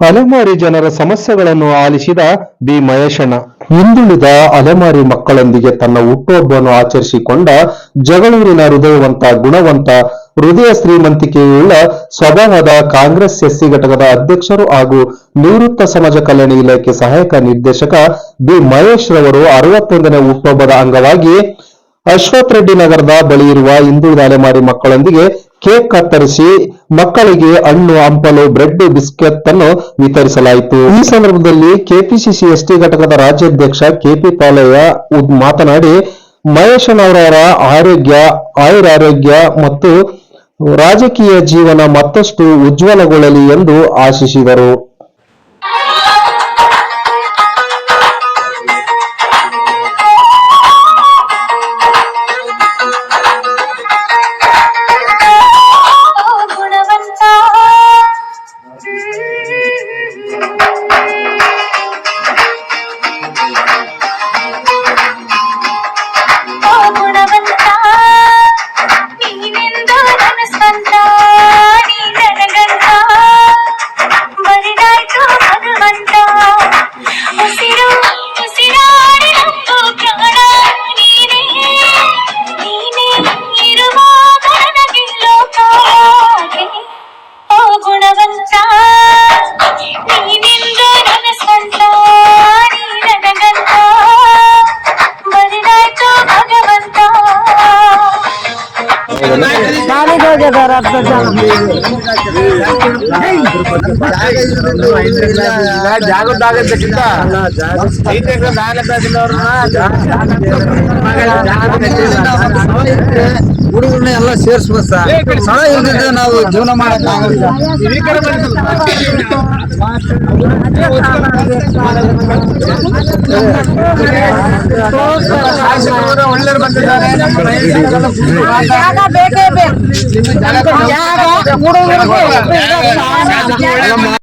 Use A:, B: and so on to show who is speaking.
A: ಅಲೆಮಾರಿ ಜನರ ಸಮಸ್ಯೆಗಳನ್ನು ಆಲಿಸಿದ ಬಿ ಮಹೇಶಣ್ಣ. ಹಿಂದುಳಿದ ಅಲೆಮಾರಿ ಮಕ್ಕಳೊಂದಿಗೆ ತನ್ನ ಹುಟ್ಟುಹಬ್ಬವನ್ನು ಆಚರಿಸಿಕೊಂಡ ಜಗಳೂರಿನ ಹೃದಯವಂತ, ಗುಣವಂತ, ಹೃದಯ ಶ್ರೀಮಂತಿಕೆಯುಳ್ಳ ಸ್ವಭಾವದ ಕಾಂಗ್ರೆಸ್ ಎಸ್ಸಿ ಘಟಕದ ಅಧ್ಯಕ್ಷರು ಹಾಗೂ ನಿವೃತ್ತ ಸಮಾಜ ಕಲ್ಯಾಣ ಇಲಾಖೆ ಸಹಾಯಕ ನಿರ್ದೇಶಕ ಬಿ ಮಹೇಶ್ ರವರು ಅರವತ್ತೊಂದನೇ ಹುಟ್ಟುಹಬ್ಬದ ಅಂಗವಾಗಿ ಅಶ್ವಥ್ ರೆಡ್ಡಿ ನಗರದ ಬಳಿ ಇರುವ ಹಿಂದುಳಿದ ಅಲೆಮಾರಿ ಮಕ್ಕಳೊಂದಿಗೆ ಕೇಕ್ ಕತ್ತರಿಸಿ ಮಕ್ಕಳಿಗೆ ಹಣ್ಣು, ಹಂಪಲು, ಬ್ರೆಡ್, ಬಿಸ್ಕೆಟ್ ಅನ್ನು ವಿತರಿಸಲಾಯಿತು. ಈ ಸಂದರ್ಭದಲ್ಲಿ ಕೆಪಿಸಿಸಿ ಎಸ್ಟಿ ಘಟಕದ ರಾಜ್ಯಾಧ್ಯಕ್ಷ ಕೆಪಿ ಪಾಲಯ್ಯ ಮಾತನಾಡಿ ಮಹೇಶನವರವರ ಆರೋಗ್ಯ, ಆಯುರಾರೋಗ್ಯ ಮತ್ತು ರಾಜಕೀಯ ಜೀವನ ಮತ್ತಷ್ಟು ಉಜ್ವಲಗೊಳ್ಳಲಿ ಎಂದು ಆಶಿಸಿದರು.
B: ಹೋಗಿದ್ದಾರೆ ಹತ್ತು ಜನ
C: ಹುಡುಗರನ್ನ ಎಲ್ಲ ಸೇರಿಸ್ಬೇಕು ಸರ್ ಸಣ ಇಲ್ದಿದ್ರೆ ನಾವು ಜೀವನ ಮಾಡಕ್ ಆಗಲ್ಲ
D: ಒಳ್ಳೆ ಬಂದಿದ್ದಾರೆ
B: ಜಾಗ ಬೇಕೇ ಬೇಕು ಜಾಗ ಹುಡುಗರಿಗೆ
D: ಜಾಗ